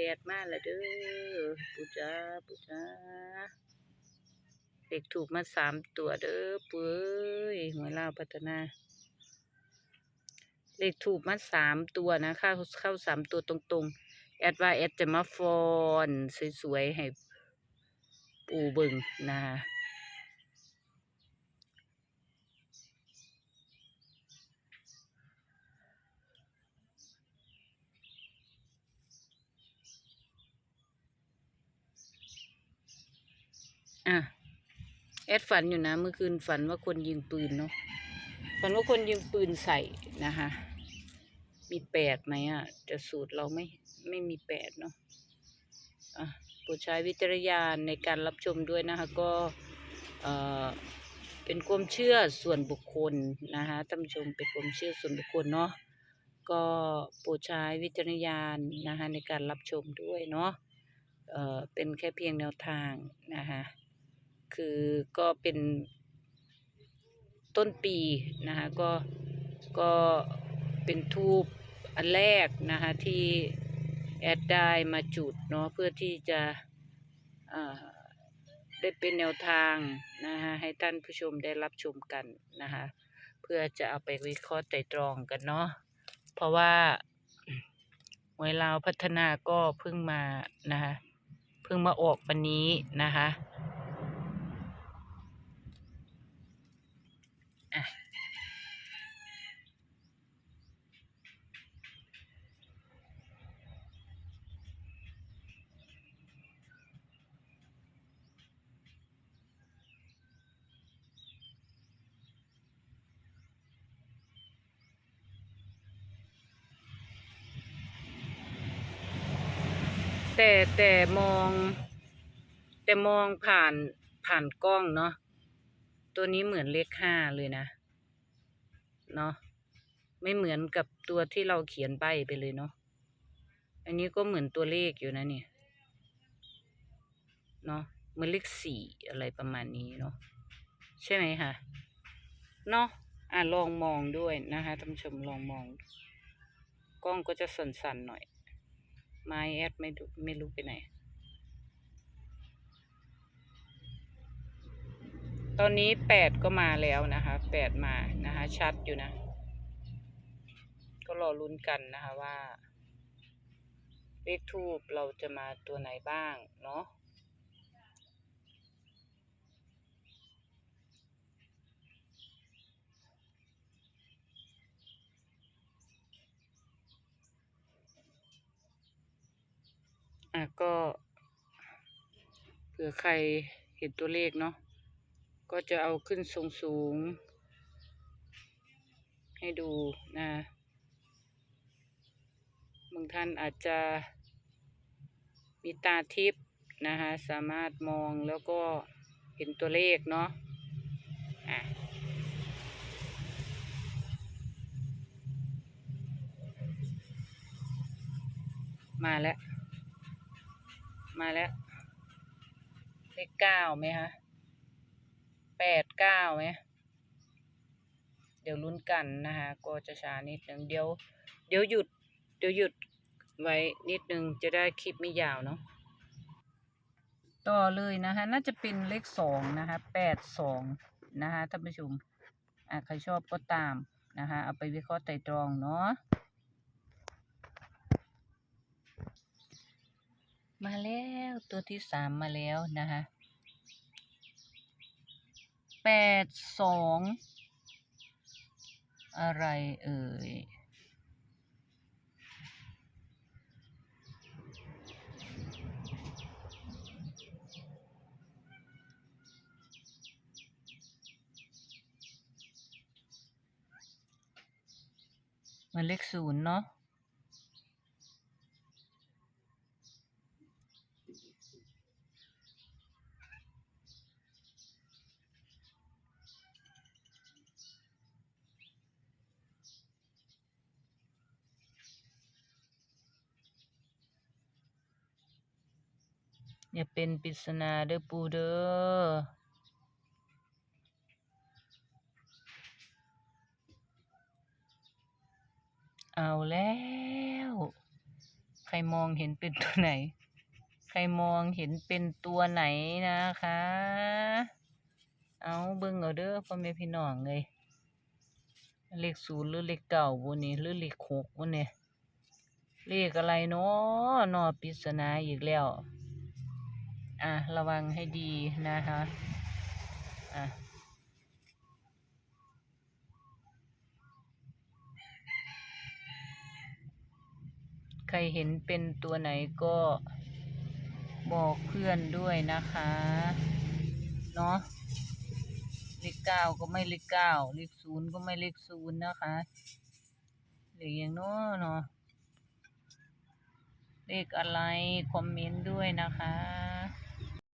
แดดมาแล้วเด้อปูจ้าปูจ้าเด็กถูกมาสามตัวเด้อปุ้ยหวลาวพัฒนาเลขถูกมาสามตัวนะเข้าเข้าสามตัวตรงๆ แอดว่าแอดจะมาฟอน สวยๆ ให้ปูเบิงนะคะ อะแอดฝันอยู่นะ เมื่อคืนฝันว่าคนยิงปืนเนาะฝันว่าคนยิงปืนใส่นะคะ มีแปดไหมอะแต่สูตรเราไม่ไม่มีแปดเนาะอะโปรดใช้วิจารณญาณในการรับชมด้วยนะคะ ก็เอ่อเป็นความเชื่อส่วนบุคคลนะคะท่านผู้ชมเป็นความเชื่อส่วนบุคคลเนาะก็โปรดใช้วิจารณญาณนะคะในการรับชมด้วยเนาะเอ่อเป็นแค่เพียงแนวทางนะคะ คือก็เป็นต้นปีนะคะก็ก็เป็นทูบอันแรกนะคะที่แอดได้มาจุดเนาะเพื่อที่จะอ่าได้เป็นแนวทางนะคะให้ท่านผู้ชมได้รับชมกันนะคะเพื่อจะเอาไปวิเคราะห์ไตรตรองกันเนาะเพราะว่าหวยลาวพัฒนาก็เพิ่งมานะคะเพิ่งมาออกวันนี้นะคะ แต่แต่มอง แต่มองผ่านผ่านกล้องเนาะตัวนี้เหมือนเลขห้าเลยนะเนาะไม่เหมือนกับตัวที่เราเขียนใบไปเลยเนาะอันนี้ก็เหมือนตัวเลขอยู่นะเนี่ยเนาะเหมือนเลขสี่อะไรประมาณนี้เนาะใช่ไหมคะเนาะอะลองมองด้วยนะคะท่านผู้ชมลองมอง กล้องก็จะสั่นๆหน่อย ไม้แอดไม่ดูไม่รู้ไปไหน ตอนนี้แปดก็มาแล้วนะคะแปดมานะคะ ชัดอยู่นะ ก็รอลุ้นกันนะคะว่า เลขทูบเราจะมาตัวไหนบ้างเนาะ อะก็เผื่อใครเห็นตัวเลขเนาะก็จะเอาขึ้นสูง ให้ดูนะบางท่านอาจจะมีตาทิพย์นะคะสามารถมองแล้วก็เห็นตัวเลขเนาะอะมาแล้ว มาแล้ว เลขเก้าไหมคะแปดเก้าไหมเดี๋ยวลุ้นกันนะคะก็จะช้านิดนึงเดี๋ยว เดี๋ยวหยุด เดี๋ยวหยุดไว้นิดนึงจะได้คลิปไม่ยาวเนาะต่อเลยนะคะ น่าจะเป็นเลขสองนะคะแปดสองนะคะท่านผู้ชมอะใครชอบก็ตามนะคะ เอาไปวิเคราะห์ไตรตรองเนาะ มาแล้วตัวที่สามมาแล้วนะคะแปดสองอะไรเอ่ยมือนเลขศูนย์เนาะ อย่าเป็นปริศนาเด้อปูเด้อเอาแล้ว ใครมองเห็นเป็นตัวไหน ใครมองเห็นเป็นตัวไหนนะคะ เอาเบิ่งเอาเด้อพ่อแม่พี่น้องเลยเลขศูนย์หรือเลขเก้าบนนี้หรือเลขหกบนนี้เลขอะไรเนาะนอปริศนาอีกแล้ว อะระวังให้ดีนะคะอะใครเห็นเป็นตัวไหนก็บอกเพื่อนด้วยนะคะ เนาะเลขเก้าก็ไม่เลขเก้าเลขศูนย์ก็ไม่เลขศูนย์นะคะเลขออย่างโน้เนาะเลขอะไร คอมเมนต์ด้วยนะคะ